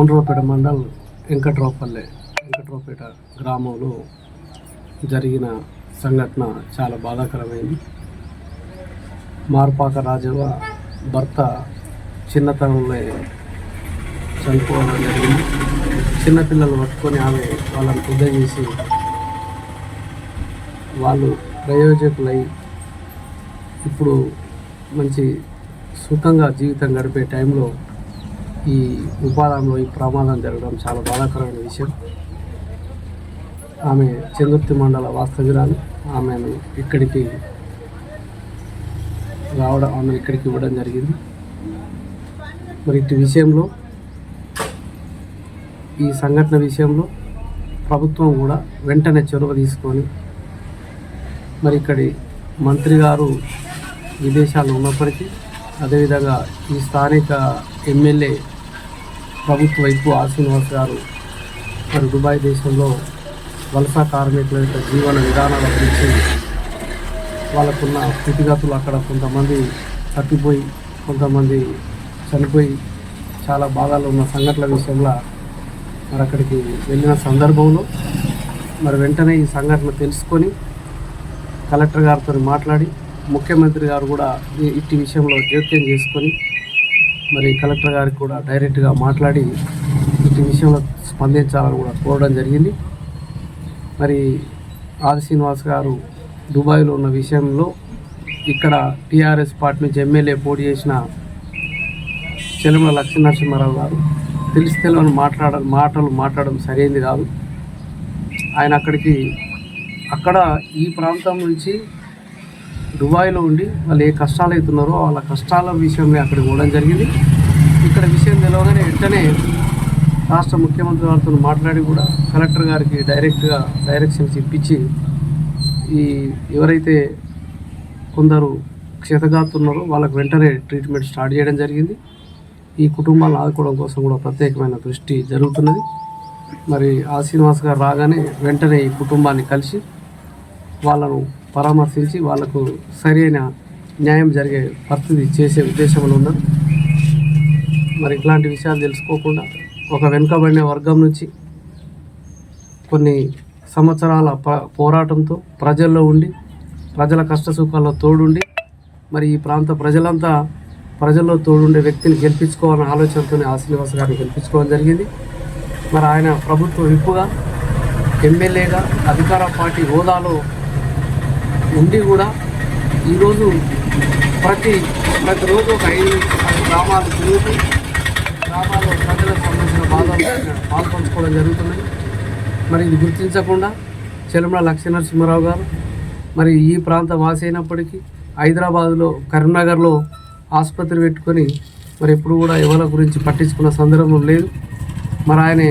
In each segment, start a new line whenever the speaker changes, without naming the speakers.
కోనరావుపేట మండల్ వెంకట్రావుపల్లె వెంకట్రావుపేట గ్రామంలో జరిగిన సంఘటన చాలా బాధాకరమైంది. మార్పాక రాజవ్వ భర్త చిన్నతనంలో చనిపోవడం జరిగింది. చిన్నపిల్లలు పట్టుకొని ఆమె వాళ్ళని పెద్ద చేసి వాళ్ళు ప్రయోజకులై ఇప్పుడు మంచి సుఖంగా జీవితం గడిపే టైంలో ఈ ఉపాధంలో ఈ ప్రమాదం జరగడం చాలా బాధాకరమైన విషయం. ఆమె చందుర్తి మండల వాస్తవ్యురాలు. ఆమెను ఇక్కడికి రావడం ఆమె ఇక్కడికి ఇవ్వడం జరిగింది. మరి ఇటు విషయంలో ఈ సంఘటన విషయంలో ప్రభుత్వం కూడా వెంటనే చొరవ తీసుకొని మరి ఇక్కడి మంత్రి గారు విదేశాల్లో ఉన్నప్పటికీ అదేవిధంగా ఈ స్థానిక ఎమ్మెల్యే ప్రభుత్వ వైపు ఆ గారు. మరి దుబాయ్ దేశంలో వలస కార్మికుల యొక్క జీవన విధానాల గురించి వాళ్ళకున్న స్థితిగతులు అక్కడ కొంతమంది తప్పిపోయి కొంతమంది చనిపోయి చాలా బాధలు ఉన్న సంఘటనల విషయంలో మరి అక్కడికి వెళ్ళిన సందర్భంలో మరి వెంటనే ఈ సంఘటన తెలుసుకొని కలెక్టర్ గారితో మాట్లాడి ముఖ్యమంత్రి గారు కూడా ఇట్టి విషయంలో జోక్యం చేసుకొని మరి కలెక్టర్ గారికి కూడా డైరెక్ట్గా మాట్లాడి ఇట్టి విషయంలో స్పందించాలని కూడా కోరడం జరిగింది. మరి ఆది శ్రీనివాస్ గారు దుబాయ్లో ఉన్న విషయంలో ఇక్కడ టీఆర్ఎస్ పార్టీ నుంచి ఎమ్మెల్యే పోటీ చేసిన చెలమల లక్ష్మీనరసింహారావు గారు తెలిసి తెలియని మాట్లాడ మాటలు మాట్లాడడం సరైనది కాదు. ఆయన అక్కడికి అక్కడ ఈ ప్రాంతం నుంచి దుబాయ్లో ఉండి వాళ్ళు ఏ కష్టాలు అవుతున్నారో వాళ్ళ కష్టాల విషయంలో అక్కడికి పోవడం జరిగింది. ఇక్కడ విషయం తెలియగానే వెంటనే రాష్ట్ర ముఖ్యమంత్రి వారితో మాట్లాడి కూడా కలెక్టర్ గారికి డైరెక్ట్గా డైరెక్షన్స్ ఇప్పించి ఈ ఎవరైతే కొందరు క్షతగాతున్నారో వాళ్ళకు వెంటనే ట్రీట్మెంట్ స్టార్ట్ చేయడం జరిగింది. ఈ కుటుంబాలను ఆదుకోవడం కోసం కూడా ప్రత్యేకమైన దృష్టి జరుగుతున్నది. మరి ఆ శ్రీనివాస్ గారు రాగానే వెంటనే ఈ కుటుంబాన్ని కలిసి వాళ్ళను పరామర్శించి వాళ్ళకు సరైన న్యాయం జరిగే పరిస్థితి చేసే ఉద్దేశంలో ఉన్నాం. మరి ఇట్లాంటి విషయాలు తెలుసుకోకుండా ఒక వెనుకబడిన వర్గం నుంచి కొన్ని సంవత్సరాల ప పోరాటంతో ప్రజల్లో ఉండి ప్రజల కష్ట సుఖాల్లో తోడుండి మరి ఈ ప్రాంత ప్రజలంతా ప్రజల్లో తోడుండే వ్యక్తిని గెలిపించుకోవాలన్న ఆలోచనతోనే ఆ శ్రీనివాస్ గారిని గెలిపించుకోవడం జరిగింది. మరి ఆయన ప్రభుత్వ విప్పుగా ఎమ్మెల్యేగా అధికార పార్టీ హోదాలో ఉండి కూడా ఈరోజు ప్రతి ప్రతిరోజు ఒక ఐదు గ్రామాలు తిరుగుతూ గ్రామాల్లో ప్రజలకు సంబంధించిన బాధలు పాల్పంచుకోవడం జరుగుతున్నది. మరి ఇది గుర్తించకుండా చెలమల లక్ష్మీనరసింహారావు గారు మరి ఈ ప్రాంత వాసి అయినప్పటికీ హైదరాబాద్లో కరీంనగర్లో ఆసుపత్రి పెట్టుకొని మరి ఎప్పుడు కూడా ఎవరి గురించి పట్టించుకున్న సందర్భం లేదు. మరి ఆయన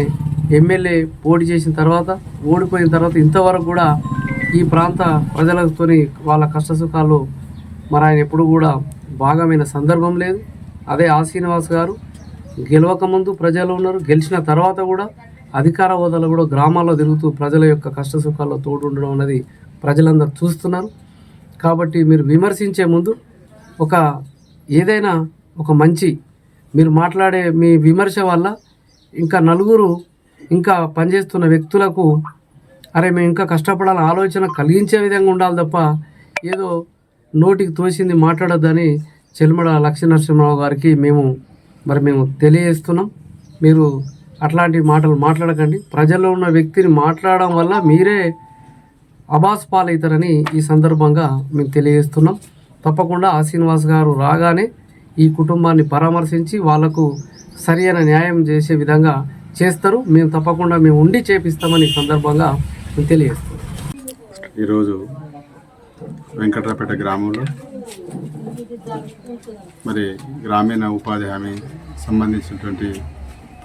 ఎమ్మెల్యే పోటీ చేసిన తర్వాత ఓడిపోయిన తర్వాత ఇంతవరకు కూడా ఈ ప్రాంత ప్రజలతోని వాళ్ళ కష్ట సుఖాలు మరి ఆయన ఎప్పుడు కూడా భాగమైన సందర్భం లేదు. అదే ఆ శ్రీనివాస్ గారు గెలవక ముందు ప్రజలు ఉన్నారు. గెలిచిన తర్వాత కూడా అధికార హోదాలో కూడా గ్రామాల్లో తిరుగుతూ ప్రజల యొక్క కష్ట సుఖాల్లో తోడు ఉండడం అనేది ప్రజలందరూ చూస్తున్నారు. కాబట్టి మీరు విమర్శించే ముందు ఒక ఏదైనా ఒక మంచి మీరు మాట్లాడే మీ విమర్శ వల్ల ఇంకా నలుగురు ఇంకా పనిచేస్తున్న వ్యక్తులకు అరే మేము ఇంకా కష్టపడాలని ఆలోచన కలిగించే విధంగా ఉండాలి తప్ప ఏదో నోటికి తోసింది మాట్లాడొద్దని చెల్మడ లక్ష్మీనరసింహరావు గారికి మేము మరి మేము తెలియజేస్తున్నాం. మీరు అట్లాంటి మాటలు మాట్లాడకండి. ప్రజల్లో ఉన్న వ్యక్తిని మాట్లాడడం వల్ల మీరే అబాస్ పాలవుతారని ఈ సందర్భంగా మేము తెలియజేస్తున్నాం. తప్పకుండా ఆ శ్రీనివాస్ గారు రాగానే ఈ కుటుంబాన్ని పరామర్శించి వాళ్ళకు సరైన న్యాయం చేసే విధంగా చేస్తారు. మేము తప్పకుండా మేము ఉండి చేపిస్తామని ఈ సందర్భంగా మేము
ఈరోజు వెంకట్రాపేట గ్రామంలో మరి గ్రామీణ ఉపాధి హామీ సంబంధించినటువంటి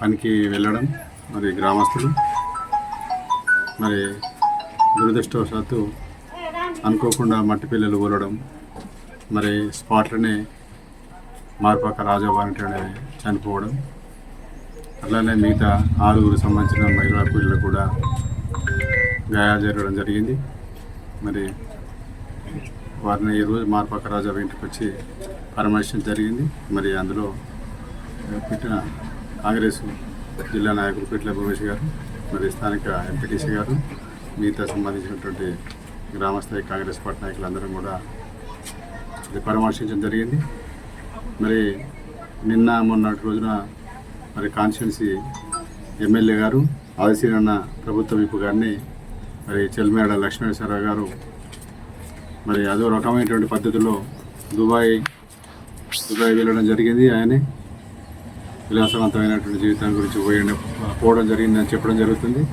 పనికి వెళ్ళడం మరి గ్రామస్తులు మరి దురదృష్టవశాత్తు అనుకోకుండా మట్టి పిల్లలు ఊరడం మరి స్పాట్లోనే మార్పాక రాజాబారి చనిపోవడం అట్లానే మిగతా ఆరుగురు సంబంధించిన మహిళా పిల్లలు కూడా గాయాలు జరగడం జరిగింది. మరి వారిని ఈరోజు మార్పక రాజా ఇంటికి వచ్చి పరామర్శించడం జరిగింది. మరి అందులో పెట్టిన కాంగ్రెస్ జిల్లా నాయకులు పిట్ల భూమేష్ గారు మరి స్థానిక ఎంపీటీసీ గారు మిగతా సంబంధించినటువంటి గ్రామస్థాయి కాంగ్రెస్ పార్టీ నాయకులందరం కూడా పరామర్శించడం జరిగింది. మరి నిన్న మొన్నటి రోజున మరి కాన్స్టిట్యున్సీ ఎమ్మెల్యే గారు ఆదిశీనన్న ప్రభుత్వ విప్పు గారిని మరి చెల్మేడ లక్ష్మీశ్వరరావు గారు మరి అదో రకమైనటువంటి పద్ధతిలో దుబాయ్ దుబాయ్ వెళ్ళడం జరిగింది. ఆయనే విలాసవంతమైనటువంటి జీవితం గురించి పోయిన పోవడం జరిగిందని చెప్పడం జరుగుతుంది.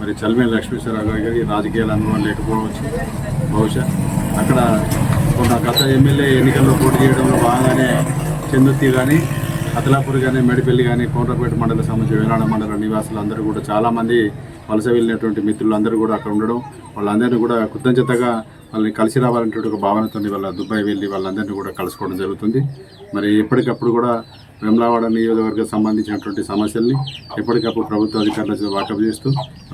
మరి చల్మేల లక్ష్మీశ్వరరావు గారికి రాజకీయాల అనుభవం లేకపోవచ్చు. బహుశా అక్కడ కొన్న గత ఎమ్మెల్యే ఎన్నికల్లో పోటీ చేయడంలో బాగానే చెందుర్తి కానీ అతలాపూర్ కానీ మెడిపల్లి కానీ కోటపేట మండల సంబంధించి వేలాడ మండల నివాసులు అందరూ కూడా చాలామంది వలస వెళ్ళినటువంటి మిత్రులు అందరూ కూడా అక్కడ ఉండడం వాళ్ళందరినీ కూడా కృతజ్ఞతగా వాళ్ళని కలిసి రావాలనేటువంటి ఒక భావనతో వాళ్ళ దుబాయ్ వెళ్ళి వాళ్ళందరినీ కూడా కలుసుకోవడం జరుగుతుంది. మరి ఎప్పటికప్పుడు కూడా వెమ్లవాడ నియోజకవర్గం సంబంధించినటువంటి సమస్యల్ని ఎప్పటికప్పుడు ప్రభుత్వ అధికారులతో వాకప్ చేస్తూ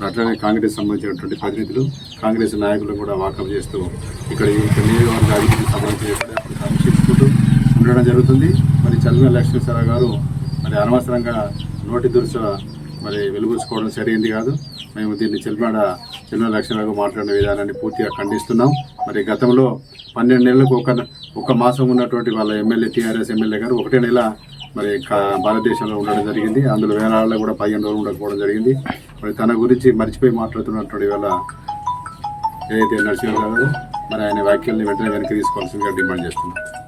అట్లనే కాంగ్రెస్ సంబంధించినటువంటి ప్రతినిధులు కాంగ్రెస్ నాయకులు కూడా వాకప్ చేస్తూ ఇక్కడ ఈ నియోజకవర్గ అభివృద్ధికి సంబంధించి సమీక్షించుకుంటూ ఉండడం జరుగుతుంది. చల్లిన లక్ష్మీశ్వరరావు గారు మరి అనవసరంగా నోటి దురుస మరి వెలుగుసుకోవడం సరైంది కాదు. మేము దీన్ని చెల్లిపాడ చిన్న లక్ష్మణరావు మాట్లాడిన విధానాన్ని పూర్తిగా ఖండిస్తున్నాం. మరి గతంలో పన్నెండు నెలలకు ఒక ఒక మాసం ఉన్నటువంటి వాళ్ళ ఎమ్మెల్యే టీఆర్ఎస్ ఎమ్మెల్యే గారు ఒకటే నెల మరి కా- భారతదేశంలో ఉండడం జరిగింది. అందులో వేరే కూడా పదిహేను రోజులు ఉండకపోవడం జరిగింది. మరి తన గురించి మర్చిపోయి మాట్లాడుతున్నటువంటి వాళ్ళ ఏదైతే నరసింహరావు గారు మరి ఆయన వ్యాఖ్యల్ని వెంటనే వెనక్కి తీసుకోవాల్సిందిగా డిమాండ్ చేస్తున్నాం.